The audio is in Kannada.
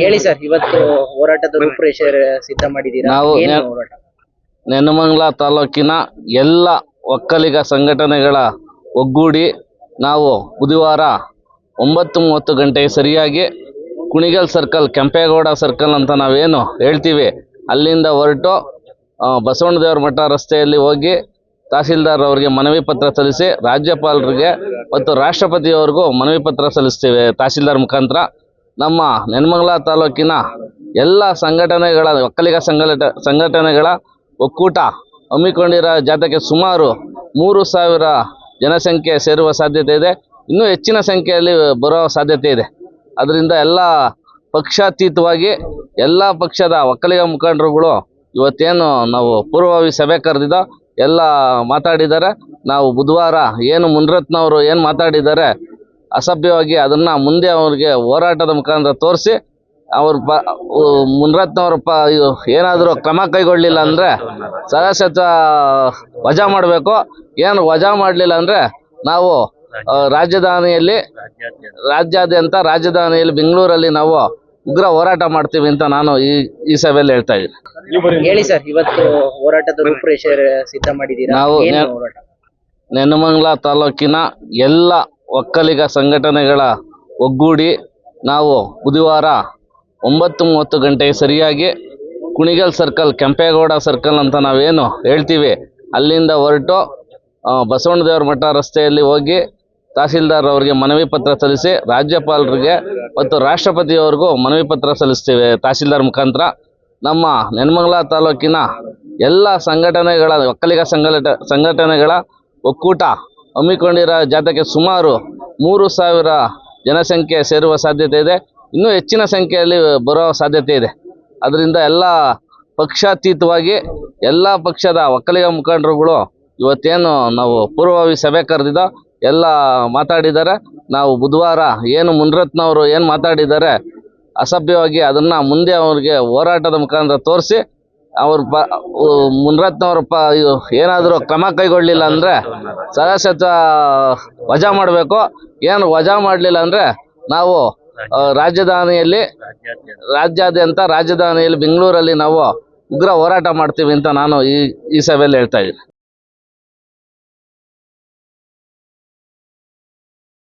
ಹೇಳಿ ಸರ್ ಇವತ್ತು ಹೋರಾಟದ ರೂಪುರೇಷೆ ಸಿದ್ಧ ಮಾಡಿದ್ದೀರಾ? ನಾವು ಏನು ನೆ- ಹೋರಾಟ? ನೆನಮಂಗಲ ತಾಲೂಕಿನ ಎಲ್ಲ ಒಕ್ಕಲಿಗ ಸಂಘಟನೆಗಳ ಒಗ್ಗೂಡಿ ನಾವು ಬುಧವಾರ ಒಂಬತ್ತು ಮೂವತ್ತು ಗಂಟೆಗೆ ಸರಿಯಾಗಿ ಕುಣಿಗಲ್ ಸರ್ಕಲ್ ಕೆಂಪೇಗೌಡ ಸರ್ಕಲ್ ಅಂತ ನಾವೇನು ಹೇಳ್ತೀವಿ ಅಲ್ಲಿಂದ ಹೊರಟು ಆ, ಬಸವಣ್ಣದೇವರ ಮಠ ರಸ್ತೆಯಲ್ಲಿ ಹೋಗಿ ತಹಸೀಲ್ದಾರ್ ಅವರಿಗೆ ಮನವಿ ಪತ್ರ ಸಲ್ಲಿಸಿ ರಾಜ್ಯಪಾಲರಿಗೆ ಮತ್ತು ರಾಷ್ಟ್ರಪತಿಯವರಿಗೂ ಮನವಿ ಪತ್ರ ಸಲ್ಲಿಸ್ತೀವಿ ತಹಸೀಲ್ದಾರ್ ಮುಖಾಂತರ. ನಮ್ಮ ನೆನಮಂಗಲ ತಾಲೂಕಿನ ಎಲ್ಲ ಸಂಘಟನೆಗಳ, ಒಕ್ಕಲಿಗ ಸಂಘಟ, ಸಂಘಟನೆಗಳ ಒಕ್ಕೂಟ ಹಮ್ಮಿಕೊಂಡಿರೋ ಜಾಥಾಕ್ಕೆ ಸುಮಾರು ಮೂರು ಸಾವಿರ ಜನಸಂಖ್ಯೆ ಸೇರುವ ಸಾಧ್ಯತೆ ಇದೆ. ಇನ್ನೂ ಹೆಚ್ಚಿನ ಸಂಖ್ಯೆಯಲ್ಲಿ ಬರೋ ಸಾಧ್ಯತೆ ಇದೆ. ಅದರಿಂದ ಎಲ್ಲ ಪಕ್ಷಾತೀತವಾಗಿ ಎಲ್ಲ ಪಕ್ಷದ ಒಕ್ಕಲಿಗ ಮುಖಂಡರುಗಳು ಇವತ್ತೇನು ನಾವು ಪೂರ್ವಭಾವಿ ಸಭೆ ಕರೆದಿದ್ದೋ ಎಲ್ಲ ಮಾತಾಡಿದ್ದಾರೆ. ನಾವು ಬುಧವಾರ ಏನು ಮುನ್ರತ್ನವರು ಏನು ಮಾತಾಡಿದ್ದಾರೆ ಅಸಭ್ಯವಾಗಿ ಅದನ್ನು ಮುಂದೆ ಅವ್ರಿಗೆ ಹೋರಾಟದ ಮುಖಾಂತರ ತೋರಿಸಿ ಅವ್ರ ಪ ಮುನ್ರತ್ನವ್ರ ಪ ಏನಾದರೂ ಕ್ರಮ ಕೈಗೊಳ್ಳಲಿಲ್ಲ ಅಂದರೆ ಸದಸ್ಯತ್ವ ವಜಾ ಮಾಡಬೇಕು. ಏನು ವಜಾ ಮಾಡಲಿಲ್ಲ ಅಂದರೆ ನಾವು ರಾಜಧಾನಿಯಲ್ಲಿ ರಾಜ್ಯಾದ್ಯಂತ ರಾಜಧಾನಿಯಲ್ಲಿ ಬೆಂಗಳೂರಲ್ಲಿ ನಾವು ಉಗ್ರ ಹೋರಾಟ ಮಾಡ್ತೀವಿ ಅಂತ ನಾನು ಈ ಈ ಸಭೆಯಲ್ಲಿ ಹೇಳ್ತಾ ಇದ್ದೀನಿ. ಹೇಳಿ ಸರ್ ಇವತ್ತು ಹೋರಾಟದ ರೂಪುರೇಷೆ ಸಿದ್ಧ ಮಾಡಿದ್ದೀರಾ? ನಾವು ನೆನ್ನಮಂಗ್ಲ ತಾಲೂಕಿನ ಎಲ್ಲ ಒಕ್ಕಲಿಗ ಸಂಘಟನೆಗಳ ಒಗ್ಗೂಡಿ ನಾವು ಬುಧವಾರ ಒಂಬತ್ತು ಮೂವತ್ತು ಗಂಟೆಗೆ ಸರಿಯಾಗಿ ಕುಣಿಗಲ್ ಸರ್ಕಲ್, ಕೆಂಪೇಗೌಡ ಸರ್ಕಲ್ ಅಂತ ನಾವೇನು ಹೇಳ್ತೀವಿ. ಅಲ್ಲಿಂದ ಹೊರಟು ಬಸವಣ್ಣದೇವರ ಮಠ ರಸ್ತೆಯಲ್ಲಿ ಹೋಗಿ ತಹಸೀಲ್ದಾರ್ ಅವರಿಗೆ ಮನವಿ ಪತ್ರ ಸಲ್ಲಿಸಿ ರಾಜ್ಯಪಾಲರಿಗೆ ಮತ್ತು ರಾಷ್ಟ್ರಪತಿಯವರಿಗೂ ಮನವಿ ಪತ್ರ ಸಲ್ಲಿಸ್ತೀವಿ ತಹಸೀಲ್ದಾರ್ ಮುಖಾಂತರ. ನಮ್ಮ ನೆನಮಂಗಲ ತಾಲೂಕಿನ ಎಲ್ಲ ಸಂಘಟನೆಗಳ, ಒಕ್ಕಲಿಗ ಸಂಘಟ, ಸಂಘಟನೆಗಳ ಒಕ್ಕೂಟ ಹಮ್ಮಿಕೊಂಡಿರೋ ಜಾಥಾಕ್ಕೆ ಸುಮಾರು ಮೂರು ಸಾವಿರ ಜನಸಂಖ್ಯೆ ಸೇರುವ ಸಾಧ್ಯತೆ ಇದೆ. ಇನ್ನೂ ಹೆಚ್ಚಿನ ಸಂಖ್ಯೆಯಲ್ಲಿ ಬರೋ ಸಾಧ್ಯತೆ ಇದೆ. ಅದರಿಂದ ಎಲ್ಲ ಪಕ್ಷಾತೀತವಾಗಿ ಎಲ್ಲ ಪಕ್ಷದ ಒಕ್ಕಲಿಗ ಮುಖಂಡರುಗಳು ಇವತ್ತೇನು ನಾವು ಪೂರ್ವಭಾವಿ ಸಭೆ ಕರೆದಿದ್ದೋ ಎಲ್ಲ ಮಾತಾಡಿದ್ದಾರೆ. ನಾವು ಬುಧವಾರ ಏನು ಮುನ್ರತ್ನವರು ಏನು ಮಾತಾಡಿದ್ದಾರೆ ಅಸಭ್ಯವಾಗಿ ಅದನ್ನು ಮುಂದೆ ಅವರಿಗೆ ಹೋರಾಟದ ಮುಖಾಂತರ ತೋರಿಸಿ ಅವ್ರ ಪ ಮುನ್ರತ್ನವ್ರ ಪ ಏನಾದರೂ ಕ್ರಮ ಕೈಗೊಳ್ಳಲಿಲ್ಲ ಅಂದರೆ ಸದಸ್ಯತ್ವ ವಜಾ ಮಾಡಬೇಕು. ಏನು ವಜಾ ಮಾಡಲಿಲ್ಲ ಅಂದರೆ ನಾವು ರಾಜಧಾನಿಯಲ್ಲಿ, ರಾಜ್ಯಾದ್ಯಂತ ರಾಜಧಾನಿಯಲ್ಲಿ ಬೆಂಗಳೂರಲ್ಲಿ ನಾವು ಉಗ್ರ ಹೋರಾಟ ಮಾಡ್ತೀವಿ ಅಂತ ನಾನು ಈ ಈ ಸಭೆಯಲ್ಲಿ ಹೇಳ್ತಾ ಇದ್ದೀನಿ.